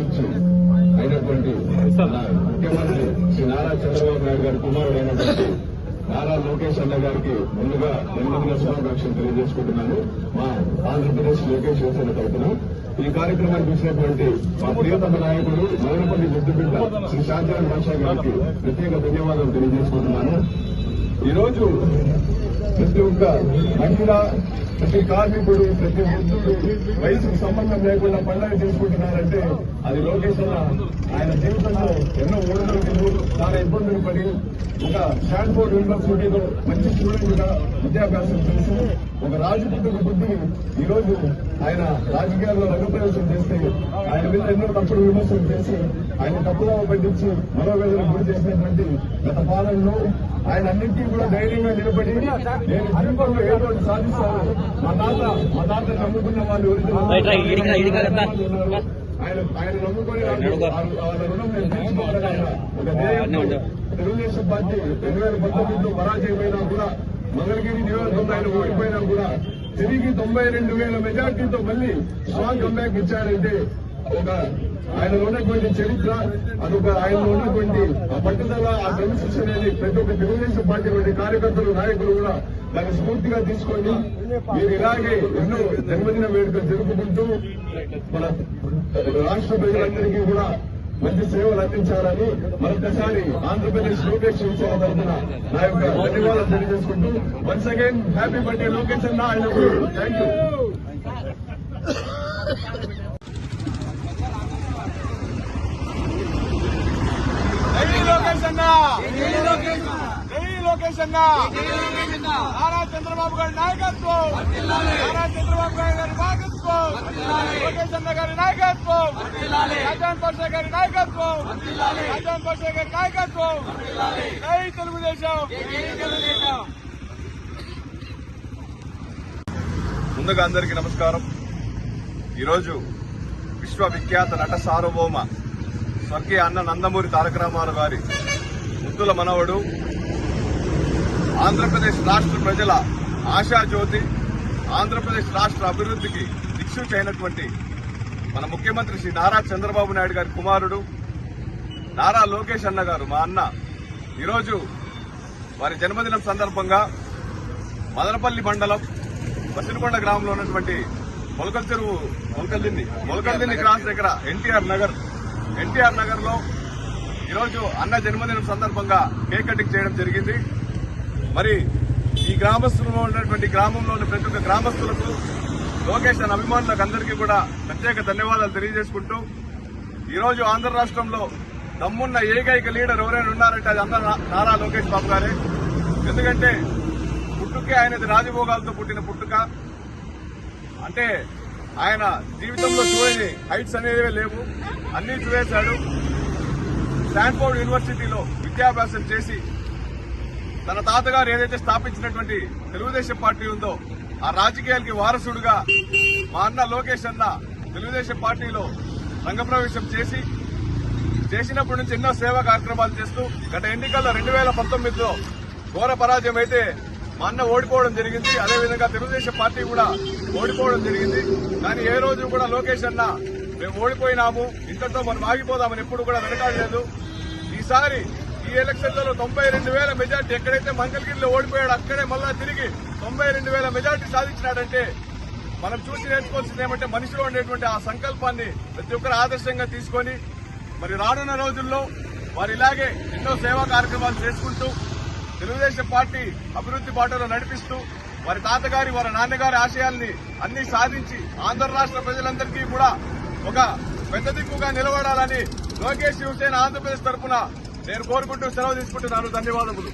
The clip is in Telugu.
ఆశించి అయినటువంటి ముఖ్యమంత్రి శ్రీ నారా చంద్రబాబు నాయుడు గారి కుమారుడైనటువంటి నారా లోకేష్ అన్న గారికి ముందుగా జన్మదిన శుభాకాంక్షలు తెలియజేసుకుంటున్నాను. మా ఆంధ్రప్రదేశ్ లోకేష్ యువసేన తరఫున ఈ కార్యక్రమానికి వచ్చినటువంటి మా ప్రియతమ నాయకుడు మదనపల్లి ముద్దుబిడ్డ శ్రీ శాంతిరామ్ భాషా గారికి ప్రత్యేక ధన్యవాదాలు తెలియజేసుకుంటున్నాను. ఈ రోజు ప్రతి ఒక్క మహిళ ప్రతి కార్మికుడు ప్రతి వృద్ధుడు వయసుకు సంబంధం లేకుండా పండుగ చేసుకుంటున్నారంటే అది లోకేష్ ఆయన జీవితంలో ఎన్నో ఓడిపోయింది ఇబ్బందులు పడి ఒక స్టాన్ఫోర్డ్ యూనివర్సిటీలో మంచి స్టూడెంట్గా విద్యాభ్యాసం చేసి ఒక రాజపుత్రుల బుద్ధిని ఈ రోజు ఆయన రాజకీయాల్లో రంగప్రవేశం చేస్తే ఆయన మీద ఎన్నో తప్పుడు విమర్శలు చేసి ఆయన తప్పుగా పట్టించి మనోవేదన గురి చేసినటువంటి గత పాలనలో ఆయన అన్నింటినీ కూడా ధైర్యంగా నిలబడి నేను జీవితంలో ఏదో ఒకటి సాధిస్తాను? మా తాత మా తాత నమ్ముకున్న వాళ్ళు ఎవరైతే ఆయన ఆయన నమ్ముకొని వాళ్ళ- రుణం ఒక ధ్యేయంతో తెలుగుదేశం పార్టీ రెండు వేల పంతొమ్మిదిలో పరాజయమైనా కూడా మంగళగిరి నియోజకవర్గంలో ఆయన ఓడిపోయినా కూడా తిరిగి తొంభై రెండు వేల మెజార్టీతో మళ్ళీ స్ట్రాంగ్ కంబ్యాక్ ఇచ్చారంటే ఒక ఆయన ఉన్నటువంటి చరిత్ర అదొక ఆయన ఉన్నటువంటి ఆ పట్టుదల ఆ క్రమశిక్షణ అనేది ప్రతి ఒక్క తెలుగుదేశం పార్టీ వంటి కార్యకర్తలు నాయకులు కూడా దాన్ని స్ఫూర్తిగా తీసుకొని మీరు ఇలాగే ఎన్నో జన్మదిన వేడుకలు జరుపుకుంటూ మన రాష్ట్ర ప్రజలందరికీ కూడా మంచి సేవలు అందించాలని మరొకసారి ఆంధ్రప్రదేశ్ లోకేష్ శివసేన తరఫున నా యొక్క ధన్యవాదాలు తెలియజేసుకుంటూ once again happy birthday Lokesh అన్న ఆయన థ్యాంక్ యూ జై లోకేష్ అన్న జై లోకేష్ అన్న నారా చంద్రబాబు గారి నాయకత్వం. నారా చంద్రబాబు గారి గారి నాయకత్వం లోకేష్ అన్న గారి నాయకత్వం. రాజాన్ పాషా గారి నాయకత్వం. రాజాన్ పాషా గారి నాయకత్వం. జై తెలుగుదేశం. ముందుగా అందరికీ నమస్కారం. ఈరోజు విశ్వవిఖ్యాత నట సార్వభౌమ స్వర్గీయ అన్న నందమూరి తారక రామారావు గారి ముద్దుల మనవడు ఆంధ్రప్రదేశ్ రాష్ట్ర ప్రజల ఆశాజ్యోతి ఆంధ్రప్రదేశ్ రాష్ట్ర అభివృద్ధికి దిక్సూచి అయినటువంటి మన ముఖ్యమంత్రి శ్రీ నారా చంద్రబాబు నాయుడు గారి కుమారుడు నారా లోకేష్ అన్న గారు మా అన్న. ఈరోజు వారి జన్మదినం సందర్భంగా మదనపల్లి మండలం బసినకొండ గ్రామంలో ఉన్నటువంటి మొలకల్ చెరువు మొలకల్దిన్ని మొలకల్దిన్ని క్రాస్ దగ్గర ఎన్టీఆర్ నగర్ ఎన్టీఆర్ నగర్లో ఈరోజు అన్న జన్మదినం సందర్భంగా కేక్ కటింగ్ చేయడం జరిగింది. మరి ఈ గ్రామస్తులలో ఉన్నటువంటి గ్రామంలో ఉన్న ప్రతి ఒక్క గ్రామస్తులకు లోకేష్ అన్న అభిమానులకు అందరికీ కూడా ప్రత్యేక ధన్యవాదాలు తెలియజేసుకుంటూ ఈరోజు ఆంధ్ర రాష్ట్రంలో దమ్మున్న ఏకైక లీడర్ ఎవరైనా ఉన్నారంటే అది అందరూ నారా లోకేష్ బాబు గారే. ఎందుకంటే పుట్టుకే ఆయనది రాజభోగాలతో పుట్టిన పుట్టుక. అంటే ఆయన జీవితంలో చూడని హైట్స్ అనేవి లేవు. అన్ని చూసేశాడు. స్టాన్ఫోర్డ్ యూనివర్సిటీలో విద్యాభ్యాసం చేసి తన తాతగారు ఏదైతే స్థాపించినటువంటి తెలుగుదేశం పార్టీ ఉందో ఆ రాజకీయాలకి వారసుడుగా మా అన్న లోకేష్ అన్న తెలుగుదేశం పార్టీలో రంగప్రవేశం చేసి చేసినప్పటి నుంచి ఎన్నో సేవా కార్యక్రమాలు చేస్తూ గత ఎన్నికల్లో రెండు వేల పంతొమ్మిదిలో ఘోర పరాజయం అయితే మా అన్న ఓడిపోవడం జరిగింది. అదేవిధంగా తెలుగుదేశం పార్టీ కూడా ఓడిపోవడం జరిగింది. కానీ ఏ రోజు కూడా లోకేష్ అన్న మేము ఓడిపోయినాము ఇంతతో మనం ఆగిపోదామని ఎప్పుడు కూడా వెనకాడలేదు ఈసారి ఈ ఎలక్షన్లలో తొంభై రెండు వేల మెజార్టీ ఎక్కడైతే మంగళగిరిలో ఓడిపోయాడు అక్కడే మళ్ళా తిరిగి తొంభై రెండు వేల మెజార్టీ సాధించినాడంటే మనం చూసి నేర్చుకోవాల్సింది ఏమంటే మనిషిలో ఉండేటువంటి ఆ సంకల్పాన్ని ప్రతి ఒక్కరు ఆదర్శంగా తీసుకొని మరి రానున్న రోజుల్లో వారు ఇలాగే ఎన్నో సేవా కార్యక్రమాలు చేసుకుంటూ తెలుగుదేశం పార్టీ అభివృద్ధి బాటలో నడిపిస్తూ వారి తాతగారి వారి నాన్నగారి ఆశయాల్ని అన్ని సాధించి ఆంధ్ర రాష్ట్ర ప్రజలందరికీ కూడా ఒక పెద్ద దిక్కుగా నిలబడాలని లోకేష్ శివసేన ఆంధ్రప్రదేశ్ తరఫున నేను కోరుకుంటూ సెలవు తీసుకుంటున్నాను. ధన్యవాదములు.